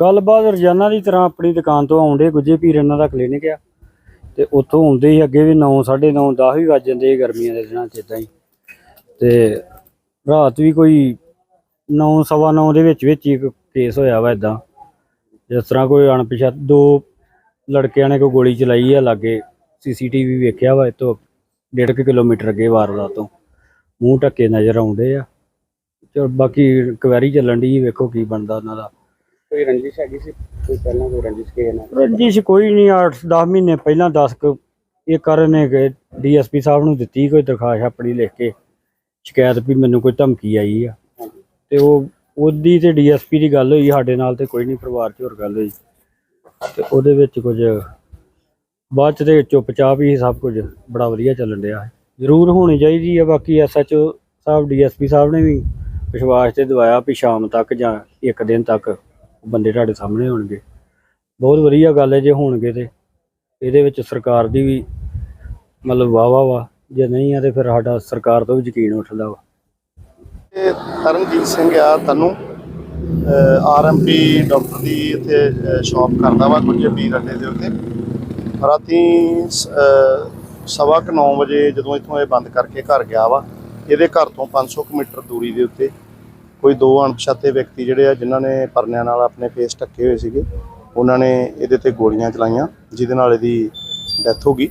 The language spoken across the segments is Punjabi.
ਗੱਲਬਾਤ ਰੋਜ਼ਾਨਾ ਦੀ ਤਰ੍ਹਾਂ ਆਪਣੀ ਦੁਕਾਨ ਤੋਂ ਆਉਂਦੇ ਗੁੱਜੇ ਪੀਰ ਇਹਨਾਂ ਦਾ ਕਲੀਨਿਕ ਆ। ਤੇ ਉੱਥੋਂ ਆਉਂਦੇ ਹੀ ਅੱਗੇ ਵੀ 9 9:30 10 ਵੀ ਵੱਜ ਜਾਂਦੇ ਗਰਮੀਆਂ ਦੇ ਦਿਨਾਂ 'ਚ ਇਦਾਂ ਹੀ। ਤੇ ਰਾਤ ਵੀ ਕੋਈ 9 ਸਵਾ 9 ਦੇ ਵਿੱਚ ਵਿੱਚ ਹੀ ਇੱਕ ਕੇਸ ਹੋਇਆ ਵਾ ਇਦਾਂ ਜਿਸ ਤਰ੍ਹਾਂ ਕੋਈ ਅਣਪਛਾਤ ਦੋ ਲੜਕਿਆਂ ਨੇ ਕੋਈ ਗੋਲੀ ਚਲਾਈ ਆ ਲਾਗੇ, ਸੀਸੀਟੀਵੀ ਵੇਖਿਆ ਵਾ ਇਤੋਂ ਡੇਢ ਕੁ ਕਿਲੋਮੀਟਰ ਅੱਗੇ ਵਾਰਦਾਤ ਤੋਂ। ਮੂੰਹ ਢੱਕੇ ਨਜ਼ਰ ਆਉਂਦੇ ਆ। ਚਲ ਬਾਕੀ ਕੁਐਰੀ ਚੱਲਣ ਦੀ ਵੇਖੋ ਕੀ ਬਣਦਾ ਉਹਨਾਂ ਦਾ। ਕੋਈ ਰੰਜਿਸ਼ ਹੈਗੀ ਸੀ? ਕੋਈ ਪਹਿਲਾਂ ਕੋਈ ਰੰਜਿਸ਼ ਕੇ ਨਾ ਰੰਜਿਸ਼ ਕੋਈ ਨਹੀਂ 8-10 ਮਹੀਨੇ ਪਹਿਲਾਂ 10 ਕੁ ਇਹ ਕਰਨ ਕਿ ਡੀਐਸਪੀ ਸਾਹਿਬ ਨੂੰ ਦਿੱਤੀ ਕੋਈ ਦਰਖਾਸਤ ਆਪਣੀ ਲਿਖ ਕੇ। ਸ਼ਿਕਾਇਤ ਵੀ ਮੈਨੂੰ ਕੋਈ ਧਮਕੀ ਆਈ ਆ। ਤੇ ਉਹ ਉਹਦੀ ਤੇ ਡੀਐਸਪੀ ਦੀ ਗੱਲ ਹੋਈ ਸਾਡੇ ਨਾਲ ਤੇ ਕੋਈ ਨਹੀਂ ਪਰਿਵਾਰ 'ਚ ਹੋਰ ਗੱਲ ਹੋਈ। ਤੇ ਉਹਦੇ ਵਿੱਚ ਕੁਝ ਬਾਅਦ 'ਚ ਤੇ ਚੁੱਪਚਾਪ ਹੀ ਸਭ ਕੁਝ ਬੜਾ ਵਧੀਆ ਚੱਲਣ ਡਿਆ। ਹੈ ਜ਼ਰੂਰ ਹੋਣੀ ਚਾਹੀਦੀ ਆ ਬਾਕੀ ਐਸਐਚਓ ਸਾਹਿਬ ਡੀਐਸਪੀ ਸਾਹਿਬ ਨੇ ਵੀ ਵਿਸ਼ਵਾਸ ਤੇ ਦਵਾਇਆ ਵੀ ਸ਼ਾਮ ਤੱਕ ਜਾਂ ਇੱਕ ਦਿਨ ਤੱਕ ਬੰਦੇ ਤੁਹਾਡੇ ਸਾਹਮਣੇ ਹੋਣਗੇ। ਬਹੁਤ ਵਧੀਆ ਗੱਲ ਹੈ ਜੇ ਹੋਣਗੇ ਤੇ। ਇਹਦੇ ਵਿੱਚ ਸਰਕਾਰ ਦੀ ਵੀ ਮਤਲਬ ਵਾਹ ਵਾਹ ਵਾ। ਜੇ ਨਹੀਂ ਆ ਤੇ ਫਿਰ ਸਾਡਾ ਸਰਕਾਰ ਤੋਂ ਵੀ ਯਕੀਨ ਉੱਠਦਾ ਵਾ। ਇਹ ਤਰਨਜੀਤ ਸਿੰਘ ਆ, ਤਨੂੰ। ਆਰਐਮਪੀ ਡਾਕਟਰ ਦੀ ਇੱਥੇ ਸ਼ਾਪ ਕਰਦਾ ਵਾ ਕੁਝ ਪੀਰ ਅੱਡੇ ਦੇ ਉੱਤੇ। ਰਾਤੀ ਸਵਾ ਕੁ 9 ਵਜੇ ਜਦੋਂ ਇੱਥੋਂ ਇਹ ਬੰਦ ਕਰਕੇ ਘਰ ਗਿਆ ਵਾ, ਇਹਦੇ ਘਰ ਤੋਂ 500 ਕੁ ਮੀਟਰ ਦੂਰੀ ਦੇ ਉੱਤੇ ਕੋਈ ਦੋ ਅਣਪਛਾਤੇ ਵਿਅਕਤੀ ਜਿਹੜੇ ਆ, ਜਿਨ੍ਹਾਂ ਨੇ ਪਰਨਿਆਂ ਨਾਲ ਆਪਣੇ ਫੇਸ ਢੱਕੇ ਹੋਏ ਸੀਗੇ, ਉਹਨਾਂ ਨੇ ਇਹਦੇ ਤੇ ਗੋਲੀਆਂ ਚਲਾਈਆਂ, ਜਿਹਦੇ ਨਾਲ ਇਹਦੀ ਡੈਥ ਹੋ ਗਈ।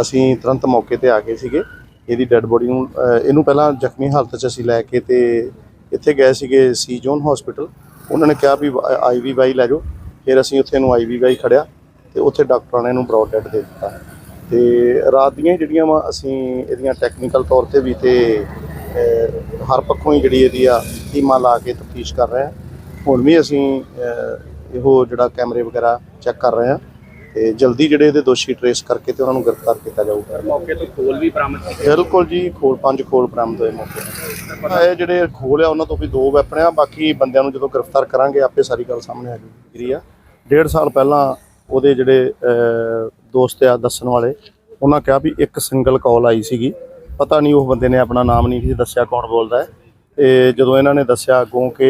ਅਸੀਂ ਤੁਰੰਤ ਮੌਕੇ ਤੇ ਆ ਗਏ ਸੀਗੇ। ਇਹਦੀ ਡੈੱਡ ਬੋਡੀ ਨੂੰ ਇਹਨੂੰ ਪਹਿਲਾਂ ਜ਼ਖਮੀ ਹਾਲਤ 'ਚ ਅਸੀਂ ਲੈ ਕੇ ਤੇ ਇੱਥੇ ਗਏ ਸੀਗੇ ਸੀ ਜੋਨ ਹਸਪੀਟਲ ਉਹਨਾਂ ਨੇ ਕਿਹਾ ਵੀ ਆਈਵੀ ਵਾਈ ਲੈ ਜਾਓ। ਫਿਰ ਅਸੀਂ ਉੱਥੇ ਨੂੰ ਆਈਵੀ ਵਾਈ ਖੜਿਆ ਤੇ ਉੱਥੇ ਡਾਕਟਰਾਂ ਨੇ ਇਹਨੂੰ ਬ੍ਰੌਡ ਡੈਡ ਦੇ ਦਿੱਤਾ। ਤੇ ਰਾਤ ਦੀਆਂ ਹੀ ਜਿਹੜੀਆਂ ਵਾ, ਅਸੀਂ ਇਹਦੀਆਂ ਟੈਕਨੀਕਲ ਤੌਰ ਤੇ ਵੀ ਤੇ ਹਰ ਪੱਖੋਂ ਹੀ ਜਿਹੜੀ ਇਹਦੀ ਆ ਟੀਮਾਂ ਲਾ ਕੇ ਤਫਤੀਸ਼ ਕਰ ਰਹੇ ਹਾਂ ਹੁਣ ਵੀ ਅਸੀਂ ਇਹੋ ਜਿਹੜਾ ਕੈਮਰੇ ਵਗੈਰਾ ਚੈੱਕ ਕਰ ਰਹੇ ਹਾਂ ਤੇ ਜਲਦੀ ਜਿਹੜੇ ਇਹਦੇ ਦੋਸ਼ੀ ਟਰੇਸ ਕਰਕੇ ਤੇ ਉਹਨਾਂ ਨੂੰ ਗ੍ਰਿਫਤਾਰ ਕੀਤਾ ਜਾਊਗਾ। ਮੌਕੇ ਤੋਂ ਖੋਲ ਵੀ ਬਰਾਮਦ ਕੀਤੇ ਬਿਲਕੁਲ ਜੀ ਖੋਲ ਪੰਜ ਖੋਲ ਬਰਾਮਦ ਹੋਏ ਮੌਕੇ। ਇਹ ਜਿਹੜੇ ਖੋਲ ਆ ਉਹਨਾਂ ਤੋਂ ਵੀ ਦੋ ਵੈਪਨ ਆ ਬਾਕੀ ਬੰਦਿਆਂ ਨੂੰ ਜਦੋਂ ਗ੍ਰਿਫਤਾਰ ਕਰਾਂਗੇ ਆਪੇ ਸਾਰੀ ਗੱਲ ਸਾਹਮਣੇ ਆ ਜਾਊਗੀ ਆ ਡੇਢ ਸਾਲ ਪਹਿਲਾਂ ਉਹਦੇ ਜਿਹੜੇ ਦੋਸਤ ਆ ਦੱਸਣ ਵਾਲੇ ਉਹਨਾਂ ਕਿਹਾ ਵੀ ਇੱਕ ਸਿੰਗਲ ਕਾਲ ਆਈ ਸੀਗੀ। ਪਤਾ ਨਹੀਂ ਉਹ ਬੰਦੇ ਨੇ ਆਪਣਾ ਨਾਮ ਨਹੀਂ ਸੀ ਦੱਸਿਆ ਕੌਣ ਬੋਲਦਾ ਹੈ। ਤੇ ਜਦੋਂ ਇਹਨਾਂ ਨੇ ਦੱਸਿਆ ਅੱਗੋਂ ਕਿ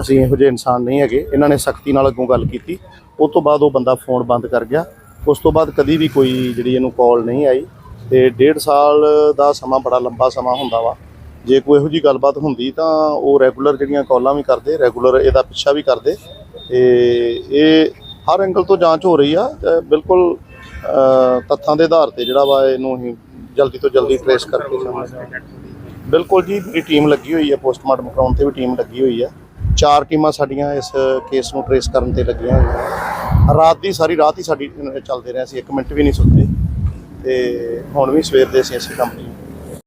ਅਸੀਂ ਇਹੋ ਜਿਹੇ ਇਨਸਾਨ ਨਹੀਂ ਹੈਗੇ, ਇਹਨਾਂ ਨੇ ਸਖਤੀ ਨਾਲ ਅੱਗੋਂ ਗੱਲ ਕੀਤੀ। ਉਸ ਤੋਂ ਬਾਅਦ ਉਹ ਬੰਦਾ ਫੋਨ ਬੰਦ ਕਰ ਗਿਆ। ਉਸ ਤੋਂ ਬਾਅਦ ਕਦੀ ਵੀ ਕੋਈ ਜਿਹੜੀ ਇਹਨੂੰ ਕਾਲ ਨਹੀਂ ਆਈ। ਤੇ ਡੇਢ ਸਾਲ ਦਾ ਸਮਾਂ ਬੜਾ ਲੰਬਾ ਸਮਾਂ ਹੁੰਦਾ ਵਾ। ਜੇ ਕੋਈ ਇਹੋ ਜੀ ਗੱਲਬਾਤ ਹੁੰਦੀ ਤਾਂ ਉਹ ਰੈਗੂਲਰ ਜਿਹੜੀਆਂ ਕਾਲਾਂ ਵੀ ਕਰਦੇ, ਰੈਗੂਲਰ ਇਹਦਾ ਪਿੱਛਾ ਵੀ ਕਰਦੇ। ਤੇ ਇਹ ਹਰ ਐਂਗਲ ਤੋਂ ਜਾਂਚ ਹੋ ਰਹੀ ਆ। ਬਿਲਕੁਲ ਤੱਥਾਂ ਦੇ ਆਧਾਰ ਤੇ ਜਿਹੜਾ ਵਾ ਇਹਨੂੰ ਅਸੀਂ ਜਲਦੀ ਤੋਂ ਜਲਦੀ ਟ੍ਰੇਸ ਕਰਕੇ ਸਾਹਮਣੇ ਬਿਲਕੁਲ ਜੀ, ਮੇਰੀ ਟੀਮ ਲੱਗੀ ਹੋਈ ਹੈ ਪੋਸਟਮਾਰਟਮ ਕਰਾਉਣ ਤੇ ਵੀ ਟੀਮ ਲੱਗੀ ਹੋਈ ਹੈ ਚਾਰ ਟੀਮਾਂ ਸਾਡੀਆਂ ਇਸ ਕੇਸ ਨੂੰ ਟ੍ਰੇਸ ਕਰਨ ਤੇ ਲੱਗੀਆਂ ਹੋਈਆਂ। ਰਾਤ ਦੀ ਸਾਰੀ, ਰਾਤ ਹੀ ਸਾਡੀ ਚੱਲਦੇ ਰਹੇ ਅਸੀਂ ਇੱਕ ਮਿੰਟ ਵੀ ਨਹੀਂ ਸੁੱਤੇ। ਤੇ ਹੁਣ ਵੀ ਸਵੇਰ ਦੇ ਅਸੀਂ ਇਸੇ ਕੰਪਨੀ